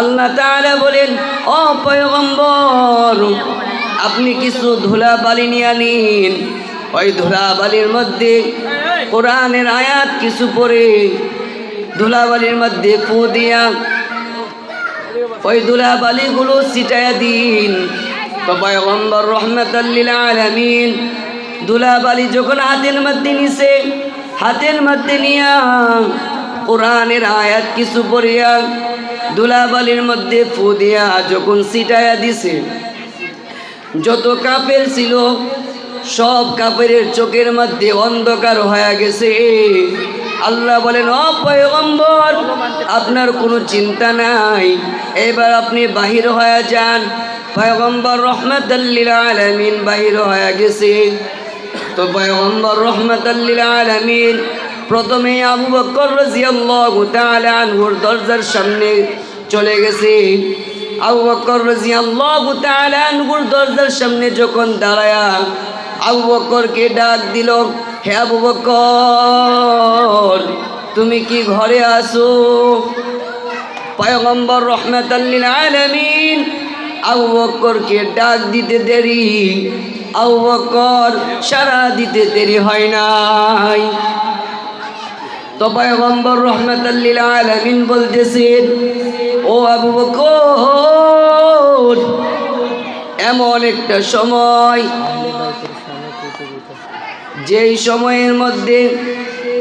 আল্লাহ তাআলা বলেন, ও পয়গম্বর, আপনি কিছু ধুলা বালি নিয়ে নিন। ওই ধুলা বালির মধ্যে কোরআনের আয়াত কিছু পড়ে, ধুলাবালির মধ্যে ফু দিয়া ওই ধুলাবালিগুলো ছিটাইয়া দিন। তো পয়গম্বর রহমতাল্লিল আলামিন ধুলাবালি যখন হাতের মধ্যে নিছে, হাতের মধ্যে নিয়া কোরআনের আয়াত কিছু পড়িয়া ধুলাবালির মধ্যে ফু দিয়া যখন সিটায়া দিছে, যত কাপের ছিল, সব কাপের চোখের মধ্যে অন্ধকার হয়ে গেছে। আল্লাহ বলেন, ও পয়গম্বর, আপনার কোনো চিন্তা নাই। এবার আপনি বাহির হয়ে যান। পয়গম্বর রহমতাল্লিল আলমিন বাহির হয়ে গেছে। তো পয়গম্বর রহমতাল্লিল আলমিন প্রথমে আবু বকর রাজিয়াল্লাহু দরজার সামনে চলে গেছে। আবু বকর রাজিয়াল্লাহু দরজার সামনে যখন দাঁড়ায়া, আবু বকরকে ডাক দিল, হে আবু বকর, তুমি কি ঘরে আসো পয়গম্বর রহমতাল্লিল আলামিন আবু বকরকে ডাক দিতে দেরি। আবু বকর সারা দিতে দেরি হয় নাই। তো রহমতাল্লিল আলামিন বলতেছেন, ও আবু বকর, এমন একটা সময়, যেই সময়ের মধ্যে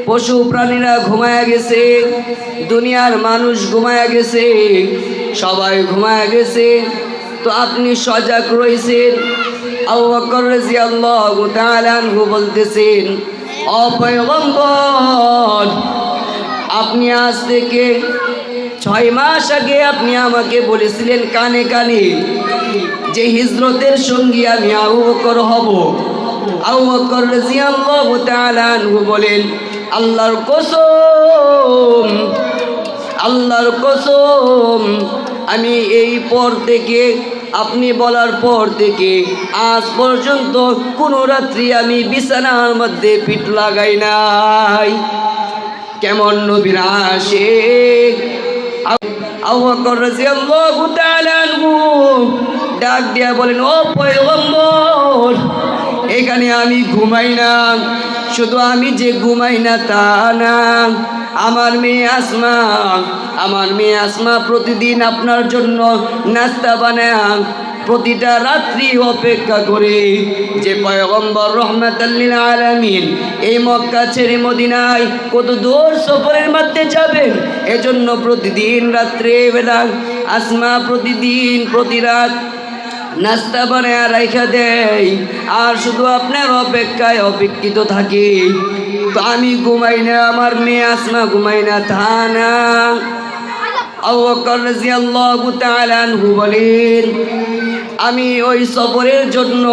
পশু প্রাণীরা ঘুমায়া গেছে, দুনিয়ার মানুষ ঘুমায়া গেছে, সবাই ঘুমায়া গেছে, তো আপনি সজাগ রয়েছেন? আবু বকর তাআলা আনহু বলতেছেন অপয়গম্বর আপনি আজ থেকে ছয় মাস আগে আপনি আমাকে বলেছিলেন কানে কানে যে হিজরতের সঙ্গী আমি আবু বকর হব। আবু বকর বলেন, আল্লাহর কসম আল্লাহর কসম, আমি এই পর থেকে আপনি বলার পর থেকে আজ পর্যন্ত কোনো রাত্রি আমি বিছানার মধ্যে পিঠ লাগাই নাই। কেমন নবীর আসে? ডাক দিয়া বলেন এখানে আমি ঘুমাই না, শুধু আমি যে ঘুমাই না তা না। আমার মেয়ে আসমা, আমার মেয়ে আসমা প্রতিদিন আপনার জন্য নাস্তা বানায়। প্রতিটা রাত্রি অপেক্ষা করে। যে পয়গম্বর রহমাতাল্লিল আলামিন এই মক্কা ছেড়ে মদিনায় কত দূর সফরের মধ্যে যাবেন, এজন্য প্রতিদিন রাত্রে বেলা আসমা প্রতিদিন প্রতি রাত নাস্তা বানায় রাইখা দেয়। আর শুধু আপনার অপেক্ষায় অপেক্ষিত থাকি। আমি ঘুমাই না, আমার মেয়ে আসমা ঘুমাই না, তা না। বলেন, আমি ওই সফরের জন্য,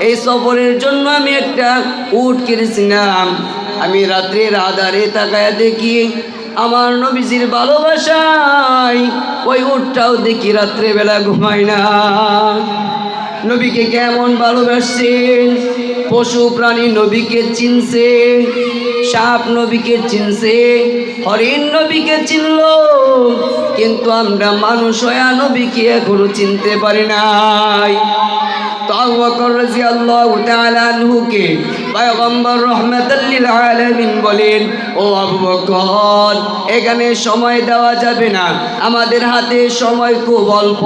এই সফরের জন্য আমি একটা উট কিনেছিলাম। আমি রাত্রের আধারে তাকায় দেখি আমার নবীজির ভালোবাসায় ওই উটটাও দেখি রাত্রেবেলা ঘুমাই না। নবীকে কেমন ভালোবাসছেন? পশু প্রাণী নবীকে চিনছে সাপ নবীকে চিনছে, হরিণ নবীকে চিনল, কিন্তু আমরা মানুষ হয়া নবীকে এখনও চিনতে পারি নাই। বলেন, ও এখানে সময় দেওয়া যাবে না। আমাদের হাতে সময় খুব অল্প,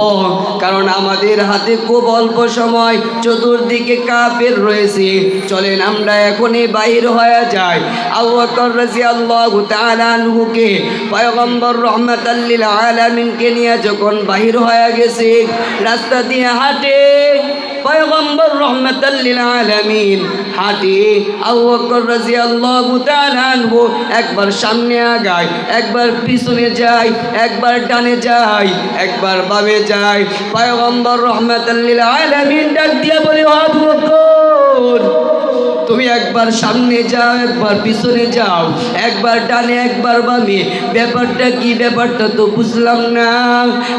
কারণ আমাদের হাতে খুব অল্প সময়। চতুর্দিকে কাপের রয়েছে। চলেন আমরা এখনই বাহির হয়ে যাই। আবু বকর রাদিয়াল্লাহু তাআলা আনহুকে পয়গম্বর রহমাতাল্লিল আলামিনকে নিয়ে যখন বাহির হয়ে গেছে, রাস্তা দিয়ে হাঁটে, পয়গম্বর রহমতাল্লিল আলামিন হাঁটি আবু বকর রাদিয়াল্লাহু তাআলা আনহু একবার সামনে আগায়, একবার পিছনে যায়, একবার ডানে যায়, একবার বামে যায়, পয়গম্বর রহমতাল্লিল আলামিন ডাক দিয়া বলে, "ও আবু তুমি একবার সামনে যাও, একবার পিছনে যাও, একবার ডানে, একবার বামে। ব্যাপারটা কি ব্যাপারটা তো বুঝলাম না।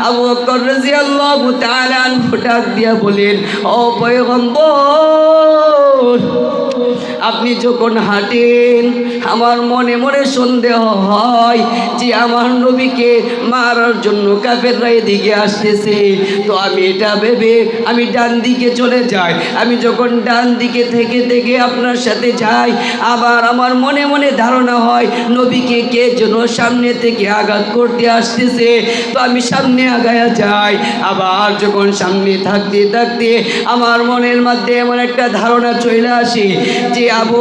আবু বকর রাদিয়াল্লাহু তাআলা ডাক দিয়া বলেন, ও আপনি যখন হাঁটেন, আমার মনে মনে সন্দেহ হয় যে আমার নবীকে মারার জন্য কাফেররা এদিকে আসতেছে। তো আমি এটা ভেবে আমি ডান দিকে চলে যাই। আমি যখন ডান দিকে থেকে থেকে আপনার সাথে যাই, আবার আমার মনে মনে ধারণা হয় নবীকে কে যেন সামনে থেকে আঘাত করতে আসতেছে। তো আমি সামনে আগায়া যাই, আবার যখন সামনে থাকতে থাকতে আমার মনের মধ্যে এমন একটা ধারণা চলে আসে যে আবু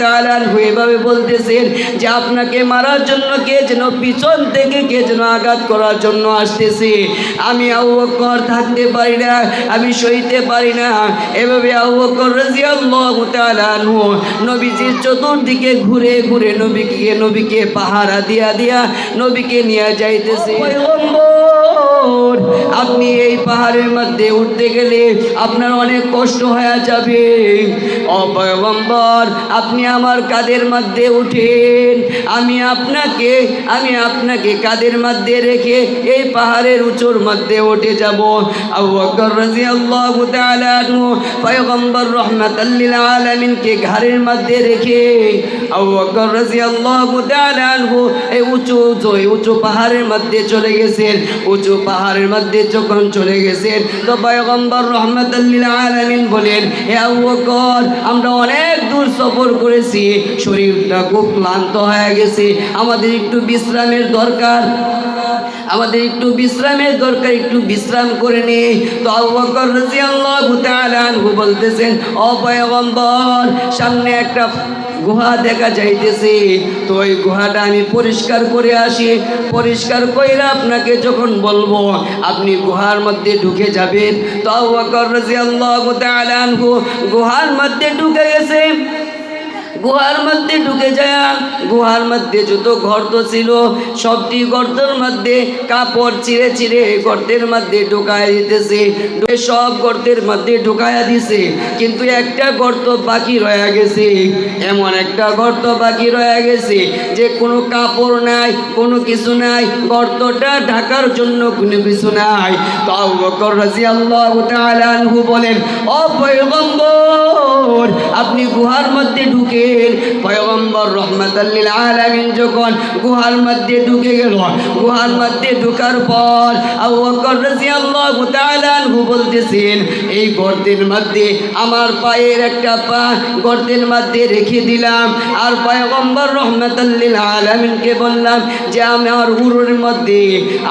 তাআলা আনহু এভাবে বলতেছেন যে আপনাকে মারার জন্য কে যেন পিছন থেকে কে যেন আঘাত করার জন্য আসতেছে। আমি আবু বকর থাকতে পারি না, আমি সইতে পারি না। এভাবে আবু বকর তাআলা আনহু নবীজির চতুর্দিকে ঘুরে ঘুরে নবীকে নবীকে পাহারা দিয়া দিয়া নবীকে নিয়ে যাইতেছে। পয়গম্বর, আপনি এই পাহাড়ের মধ্যে উঠতে গেলে আপনার অনেক কষ্ট হয়ে যাবে। অপয়গম্বর আপনি আমার কাদের মধ্যে উঠেন? আমি আপনাকে আমি আপনাকে কাদের মধ্যে রেখে এই পাহাড়ের উঁচুর মধ্যে উঠে যাব? আবু বকর রাদিয়াল্লাহু তাআলা আনহু পয়গম্বর রাহমাতাল লিল আলামিনকে ঘাড়ের মধ্যে রেখে আবু বকর রাদিয়াল্লাহু তাআলা এই উঁচু উঁচু উঁচু পাহাড়ের মধ্যে চলে গেছেন। উঁচু পাহাড়ের মধ্যে যখন চলে গেছেন, তো পয়গম্বর রাহমাতাল লিল আলামিন বলেন, হে আবু বকর আমরা অনেক দূর সফর করেছি, শরীরটা খুব ক্লান্ত হয়ে গেছে। আমাদের একটু বিশ্রামের দরকার। আমাদের একটু বিশ্রামের দরকার, একটু বিশ্রাম করে নে। তো আবু বকর রাদিয়াল্লাহু তাআলা বলতেছেন, ও সামনে একটা গুহা দেখা যাইতেছে। তো ওই গুহাটা আমি পরিষ্কার করে আসি। পরিষ্কার করে আপনাকে যখন বলব, আপনি গুহার মধ্যে ঢুকে যাবেন। তাও গুহার মধ্যে ঢুকে গেছে। গুহার মধ্যে ঢুকে যায় গুহার মধ্যে যত গর্ত ছিল, সবটি গর্তের মধ্যে কাপড় চিড়ে চিড়ে গর্তের মধ্যে ঢুকায় দিতেছে। সব গর্তের মধ্যে ঢুকায়া দিছে। কিন্তু একটা গর্ত বাকি রয়ে গেছে। এমন একটা গর্ত বাকি রয়ে গেছে যে কোনো কাপড় নাই, কোনো কিছু নাই, গর্তটা ঢাকার জন্য কোনো কিছু নাই। তাও বকর রাদিয়াল্লাহু তাআলা আনহু বলেন, ও পয়গম্বর, আপনি গুহার মধ্যে ঢুকেন। পয়গম্বর রহমাতাল্লিল আলামিন যখন গুহার মধ্যে ঢুকে গেল, গুহার মধ্যে ঢোকার পর আবু বকর রাদিয়াল্লাহু তাআলা আনহু বলতেছেন, এই গর্তের মধ্যে আমার পায়ের একটা পা গর্তের মধ্যে রেখে দিলাম। আর পয়গম্বর রহমাতাল্লিল আলামিনকে বললাম যে, আমার উরুর মধ্যে,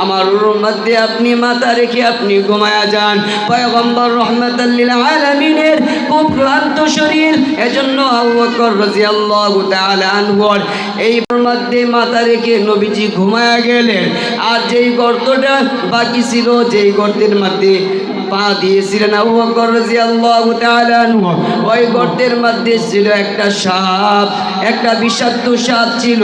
আমার উরুর মধ্যে আপনি মাথা রেখে আপনি ঘুমায়া যান। পয়গম্বর রহমাতাল্লিল আলামিনের খুব ক্লান্ত শরীর এজন্য আবু বকর রাদিয়াল্লাহু তাআলা আনহুর এই মধ্যে মাথা রেখে নবীজি ঘুমায়া গেলেন। আর যেই গর্তটা বাকি ছিল, যেই গর্তের মধ্যে পা দিয়েছিলেন ওই গর্তের মধ্যে ছিল একটা সাপ, একটা বিষাক্ত সাপ ছিল।